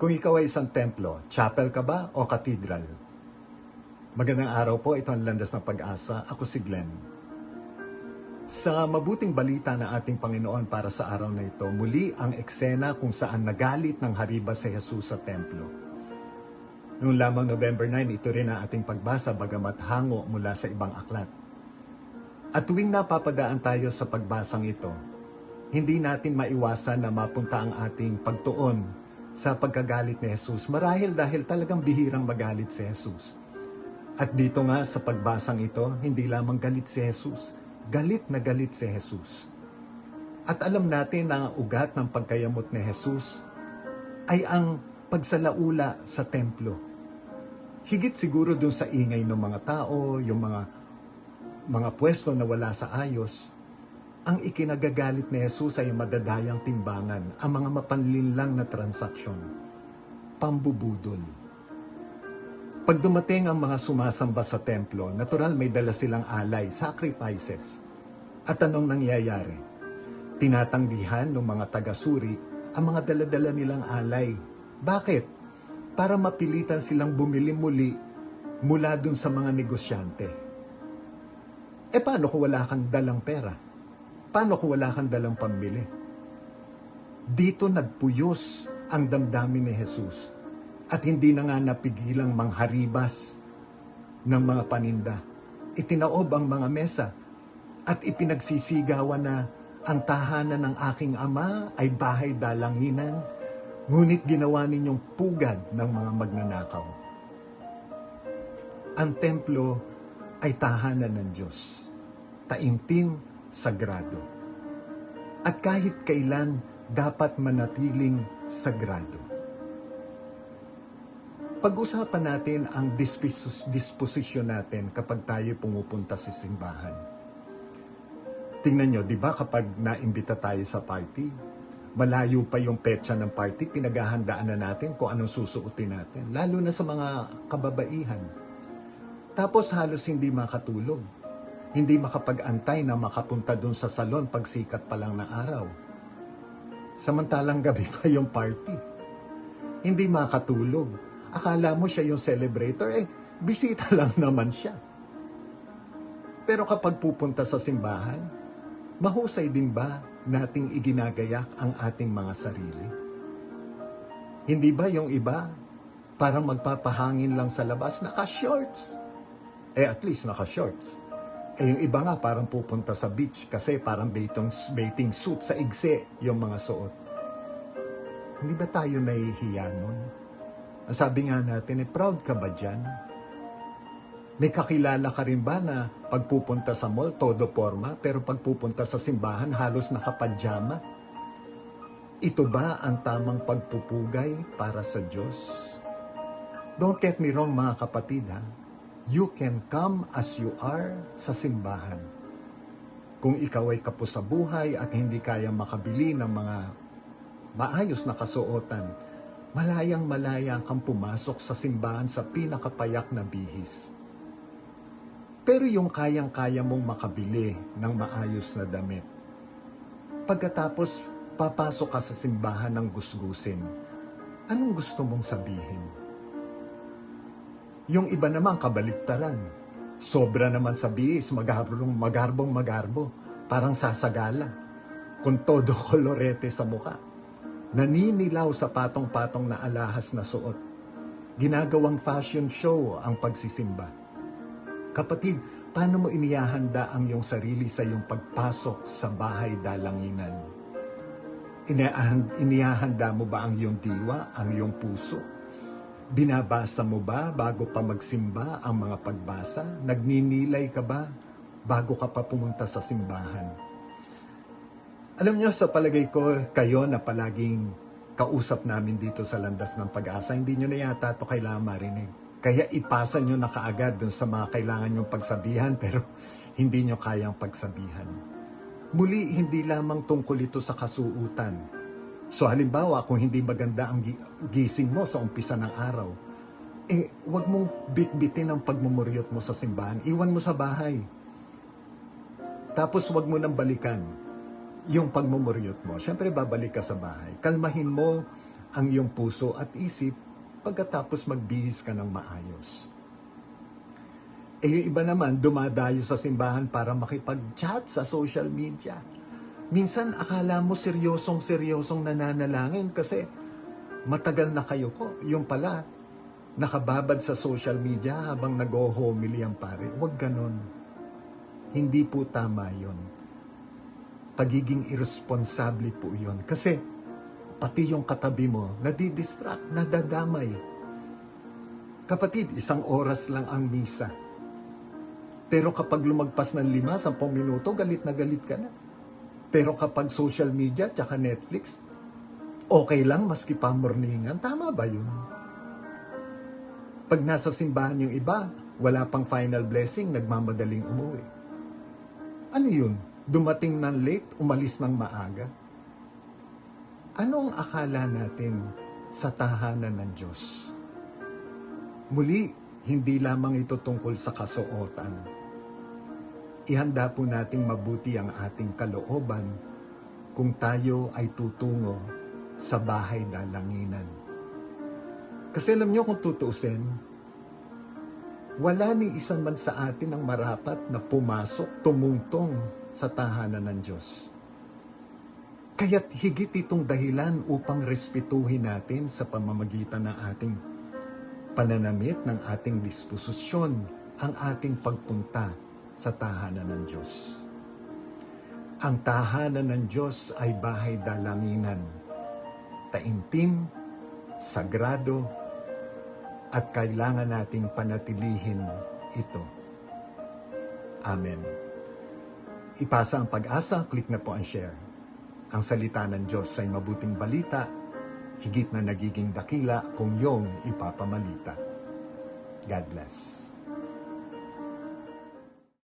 Kung ikaw ay isang templo, chapel ka ba o cathedral? Magandang araw po, ito ang Landas ng Pag-asa. Ako si Glenn. Sa mabuting balita ng ating Panginoon para sa araw na ito, muli ang eksena kung saan nagalit ng hariba si Jesus sa templo. Noong lamang November 9, ito rin ang ating pagbasa bagamat hango mula sa ibang aklat. At tuwing napapadaan tayo sa pagbasang ito, hindi natin maiwasan na mapunta ang ating pagtuon sa pagkagalit ni Jesus. Marahil dahil talagang bihirang magalit si Jesus. At dito nga sa pagbasang ito, hindi lamang galit si Jesus, galit na galit si Jesus. At alam natin na ang ugat ng pagkayamot ni Jesus ay ang pagsalaula sa templo. Higit siguro dun sa ingay ng mga tao, yung mga mga pwesto na wala sa ayos, ang ikinagagalit ni Jesus ay madadayang timbangan, ang mga mapanlinlang na transaksyon, pambubudol. Pag dumating ang mga sumasamba sa templo, natural may dala silang alay, sacrifices. At anong nangyayari? Tinatanggihan ng mga taga-suri ang mga daladala nilang alay. Bakit? Para mapilitan silang bumili muli mula dun sa mga negosyante. E paano kung wala kang dalang pera? Paano kung wala kang dalang pambili? Dito nagpuyos ang damdamin ni Jesus at hindi na nga napigilang mangharibas ng mga paninda. Itinaob ang mga mesa at ipinagsisigawan na ang tahanan ng aking ama ay bahay dalanginan, ngunit ginawa ninyong pugad ng mga magnanakaw. Ang templo ay tahanan ng Diyos, taimtim, sagrado. At kahit kailan dapat manatiling sagrado. Pag-usapan natin ang dispos- disposisyon natin kapag tayo pumupunta sa simbahan. Tingnan nyo, di ba kapag naimbita tayo sa party, malayo pa yung petsa ng party, pinaghahandaan na natin kung anong susuotin natin. Lalo na sa mga kababaihan. Tapos halos hindi makatulog. Hindi makapag-antay na makapunta dun sa salon pag sikat pa lang na araw. Samantalang gabi pa yung party. Hindi makatulog. Akala mo siya yung celebrator, eh, bisita lang naman siya. Pero kapag pupunta sa simbahan, mahusay din ba nating iginagayak ang ating mga sarili? Hindi ba yung iba parang magpapahangin lang sa labas, naka-shorts? Eh at least naka-shorts. Eh yung iba nga parang pupunta sa beach kasi parang baitong, baiting suit sa igse yung mga suot. Hindi ba tayo nahihiya nun? Ang sabi nga natin, eh, proud ka ba dyan? May kakilala ka rin ba na pagpupunta sa mall, todo forma, pero pagpupunta sa simbahan, halos nakapadyama? Ito ba ang tamang pagpupugay para sa Diyos? Don't get me wrong mga kapatid ha. You can come as you are sa simbahan. Kung ikaw ay kapos sa buhay at hindi kaya makabili ng mga maayos na kasuotan, malayang malaya kang pumasok sa simbahan sa pinakapayak na bihis. Pero yung kayang-kaya mong makabili ng maayos na damit. Pagkatapos papasok ka sa simbahan ng gusgusin, anong gusto mong sabihin? Yung iba naman kabaliktaran. Sobra naman sa bihis, magarbong magarbong magarbo, parang sasagala. Kung todo kolorete sa muka naninilaw sa patong-patong na alahas na suot. Ginagawang fashion show ang pagsisimba. Kapatid, paano mo inihahanda ang iyong sarili sa iyong pagpasok sa bahay dalanginan? Inihahanda mo ba ang iyong diwa, ang iyong puso? Binabasa mo ba bago pa magsimba ang mga pagbasa? Nagninilay ka ba bago ka pa pumunta sa simbahan? Alam niyo, sa palagay ko, kayo na palaging kausap namin dito sa Landas ng Pag-asa, hindi niyo na yata ito kailangan marinig. Kaya ipasa niyo na kaagad dun sa mga kailangan niyong pagsabihan, pero hindi niyo kayang pagsabihan. Muli, hindi lamang tungkol ito sa kasuutan. So halimbawa, kung hindi maganda ang gi- gising mo sa umpisa ng araw, eh, wag mong bitbitin ang pagmumuryot mo sa simbahan. Iwan mo sa bahay. Tapos wag mo nang balikan yung pagmumuryot mo. Siyempre, babalik ka sa bahay. Kalmahin mo ang iyong puso at isip pagkatapos magbihis ka ng maayos. Eh yung iba naman, dumadayo sa simbahan para makipag-chat sa social media. Minsan akala mo seryosong seryosong nananalangin kasi matagal na kayo ko. Yung pala, nakababad sa social media habang nag-homily ang pare. Huwag ganon. Hindi po tama yon. Pagiging irresponsable po yon. Kasi pati yung katabi mo, nadidistract, nadadamay. Kapatid, isang oras lang ang misa. Pero kapag lumagpas ng lima, sampung minuto, galit na galit ka na. Pero kapag social media, tsaka Netflix, okay lang maski pa morningan. Tama ba yun? Pag nasa simbahan yung iba, wala pang final blessing, nagmamadaling umuwi. Ano yun? Dumating ng late, umalis ng maaga? Ano ang akala natin sa tahanan ng Diyos? Muli, hindi lamang ito tungkol sa kasuotan. Ihanda po nating mabuti ang ating kalooban kung tayo ay tutungo sa bahay dalanginan. Kasi alam niyo kung tutuusin, wala ni isang man sa atin ang marapat na pumasok, tumungtong sa tahanan ng Diyos. Kaya't higit itong dahilan upang respetuhin natin sa pamamagitan ng ating pananamit ng ating disposisyon ang ating pagpunta sa tahanan ng Diyos. Ang tahanan ng Diyos ay bahay dalanginan, taimtim, sagrado, at kailangan nating panatilihin ito. Amen. Ipasa ang pag-asa, click na po ang share. Ang salita ng Diyos ay mabuting balita, higit na nagiging dakila kung iyong ipapamalita. God bless.